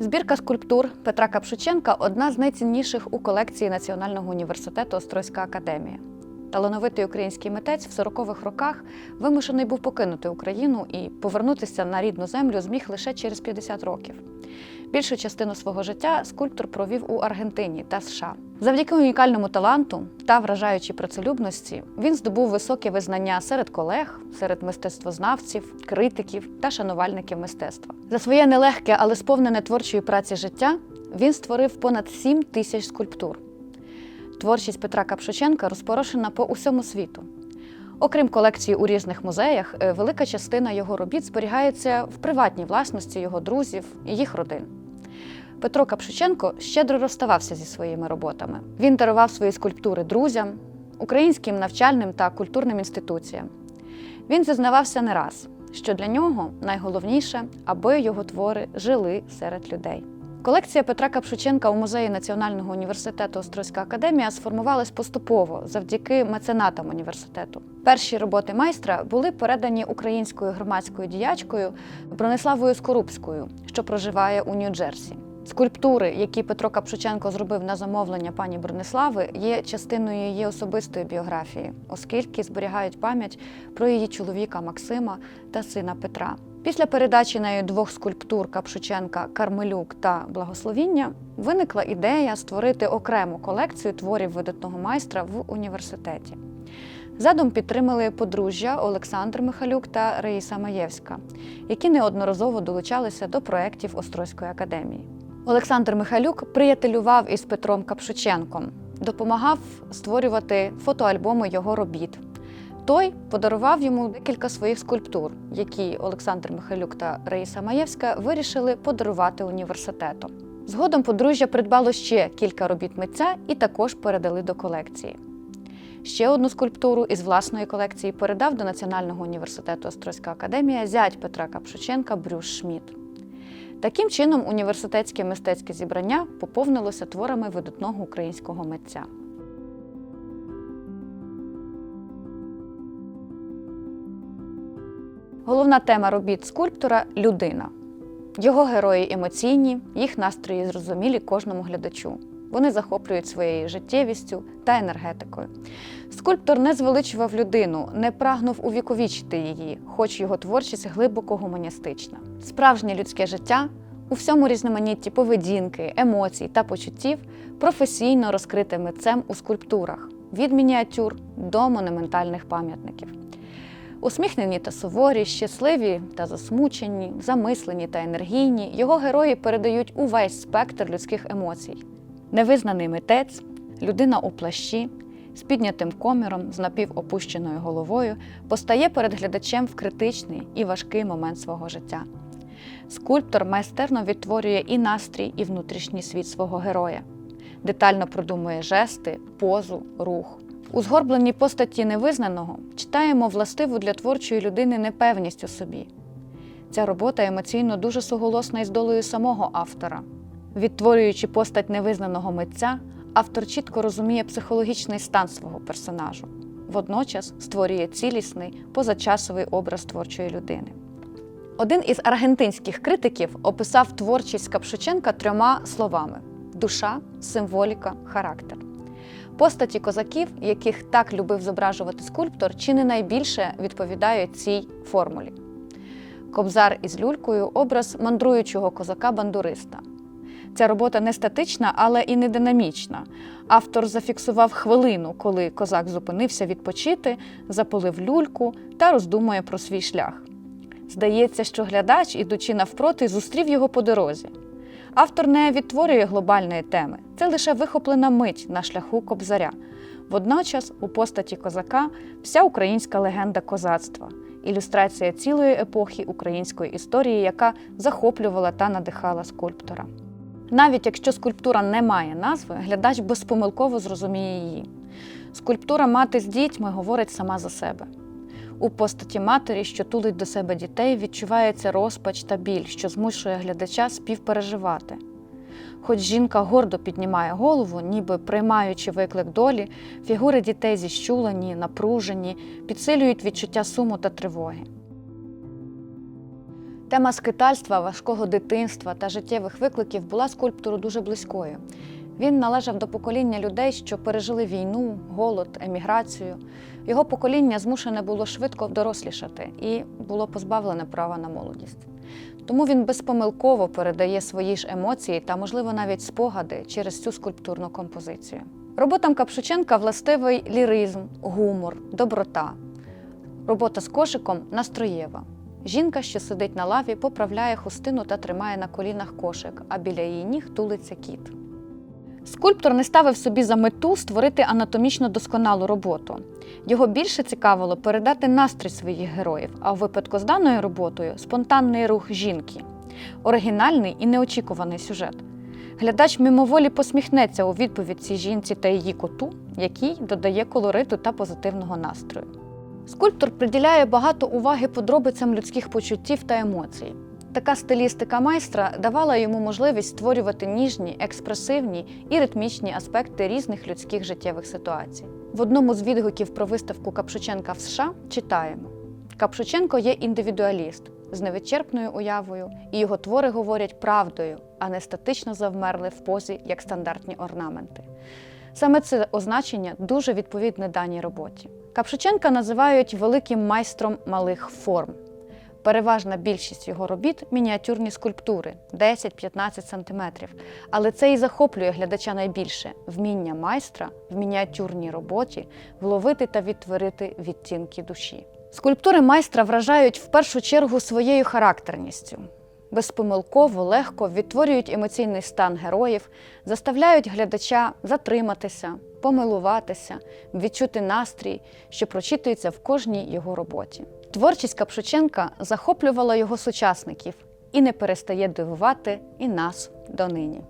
Збірка скульптур Петра Капшученка одна з найцінніших у колекції Національного університету Острозька академія. Талановитий український митець в 40-х роках вимушений був покинути Україну і повернутися на рідну землю зміг лише через 50 років. Більшу частину свого життя скульптор провів у Аргентині та США. Завдяки унікальному таланту та вражаючій працелюбності він здобув високе визнання серед колег, серед мистецтвознавців, критиків та шанувальників мистецтва. За своє нелегке, але сповнене творчої праці життя він створив понад 7 тисяч скульптур. Творчість Петра Капшученка розпорошена по усьому світу. Окрім колекції у різних музеях, е, велика частина його робіт зберігається в приватній власності його друзів і їх родин. Петро Капшученко щедро розставався зі своїми роботами. Він дарував свої скульптури друзям, українським навчальним та культурним інституціям. Він зізнавався не раз, що для нього найголовніше, аби його твори жили серед людей. Колекція Петра Капшученка у музеї Національного університету Острозька академія сформувалась поступово завдяки меценатам університету. Перші роботи майстра були передані українською громадською діячкою Брониславою Скорубською, що проживає у Нью-Джерсі. Скульптури, які Петро Капшученко зробив на замовлення пані Бронислави, є частиною її особистої біографії, оскільки зберігають пам'ять про її чоловіка Максима та сина Петра. Після передачі нею двох скульптур Капшученка Кармелюк та Благословіння виникла ідея створити окрему колекцію творів видатного майстра в університеті. Задум підтримали подружжя Олександр Михалюк та Раїса Маєвська, які неодноразово долучалися до проєктів Острозької академії. Олександр Михайлюк приятелював із Петром Капшученком, допомагав створювати фотоальбоми його робіт. Той подарував йому декілька своїх скульптур, які Олександр Михайлюк та Раїса Маєвська вирішили подарувати університету. Згодом подружжя придбало ще кілька робіт митця і також передали до колекції. Ще одну скульптуру із власної колекції передав до Національного університету Острозька академія зять Петра Капшученка Брюс Шмідт. Таким чином, університетське мистецьке зібрання поповнилося творами видатного українського митця. Головна тема робіт скульптора людина. Його герої емоційні, їх настрої зрозумілі кожному глядачу. Вони захоплюють своєю життєвістю та енергетикою. Скульптор не звеличував людину, не прагнув увіковічити її, хоч його творчість глибоко гуманістична. Справжнє людське життя у всьому різноманітті поведінки, емоцій та почуттів професійно розкрите митцем у скульптурах від мініатюр до монументальних пам'ятників. Усміхнені та суворі, щасливі та засмучені, замислені та енергійні, його герої передають увесь спектр людських емоцій. Невизнаний митець, людина у плащі, з піднятим коміром, з напівопущеною головою, постає перед глядачем в критичний і важкий момент свого життя. Скульптор майстерно відтворює і настрій, і внутрішній світ свого героя, детально продумує жести, позу, рух. У згорбленій постаті невизнаного читаємо властиву для творчої людини непевність у собі. Ця робота емоційно дуже суголосна із долею самого автора. Відтворюючи постать невизнаного митця, автор чітко розуміє психологічний стан свого персонажу, водночас створює цілісний позачасовий образ творчої людини. Один із аргентинських критиків описав творчість Капшученка трьома словами: душа, символіка, характер. Постаті козаків, яких так любив зображувати скульптор, чи не найбільше відповідають цій формулі. Кобзар із люлькою образ мандруючого козака-бандуриста. Ця робота не статична, але і не динамічна. Автор зафіксував хвилину, коли козак зупинився відпочити, запалив люльку та роздумує про свій шлях. Здається, що глядач, ідучи навпроти, зустрів його по дорозі. Автор не відтворює глобальної теми, це лише вихоплена мить на шляху кобзаря. Водночас, у постаті козака вся українська легенда козацтва, ілюстрація цілої епохи української історії, яка захоплювала та надихала скульптора. Навіть якщо скульптура не має назви, глядач безпомилково зрозуміє її. Скульптура мати з дітьми говорить сама за себе. У постаті матері, що тулить до себе дітей, відчувається розпач та біль, що змушує глядача співпереживати. Хоч жінка гордо піднімає голову, ніби приймаючи виклик долі, фігури дітей зіщулені, напружені, підсилюють відчуття суму та тривоги. Тема скитальства, важкого дитинства та життєвих викликів була скульптору дуже близькою. Він належав до покоління людей, що пережили війну, голод, еміграцію. Його покоління змушене було швидко дорослішати і було позбавлене права на молодість. Тому він безпомилково передає свої ж емоції та, можливо, навіть спогади через цю скульптурну композицію. Роботам Капшученка властивий ліризм, гумор, доброта. Робота з кошиком настроєва. Жінка, що сидить на лаві, поправляє хустину та тримає на колінах кошик, а біля її ніг тулиться кіт. Скульптор не ставив собі за мету створити анатомічно досконалу роботу. Його більше цікавило передати настрій своїх героїв, а у випадку з даною роботою спонтанний рух жінки, оригінальний і неочікуваний сюжет. Глядач мимоволі посміхнеться у відповідь цій жінці та її коту, який додає колориту та позитивного настрою. Скульптор приділяє багато уваги подробицям людських почуттів та емоцій. Така стилістика майстра давала йому можливість створювати ніжні, експресивні і ритмічні аспекти різних людських життєвих ситуацій. В одному з відгуків про виставку Капшученка в США читаємо: Капшученко є індивідуаліст з невичерпною уявою, і його твори говорять правдою, а не статично завмерли в позі як стандартні орнаменти. Саме це означення дуже відповідне даній роботі. Капшученка називають великим майстром малих форм. Переважна більшість його робіт мініатюрні скульптури 10-15 см. Але це і захоплює глядача найбільше вміння майстра в мініатюрній роботі вловити та відтворити відтінки душі. Скульптури майстра вражають в першу чергу своєю характерністю. Безпомилково, легко відтворюють емоційний стан героїв, заставляють глядача затриматися, помилуватися, відчути настрій, що прочитується в кожній його роботі. Творчість Капшученка захоплювала його сучасників і не перестає дивувати і нас донині.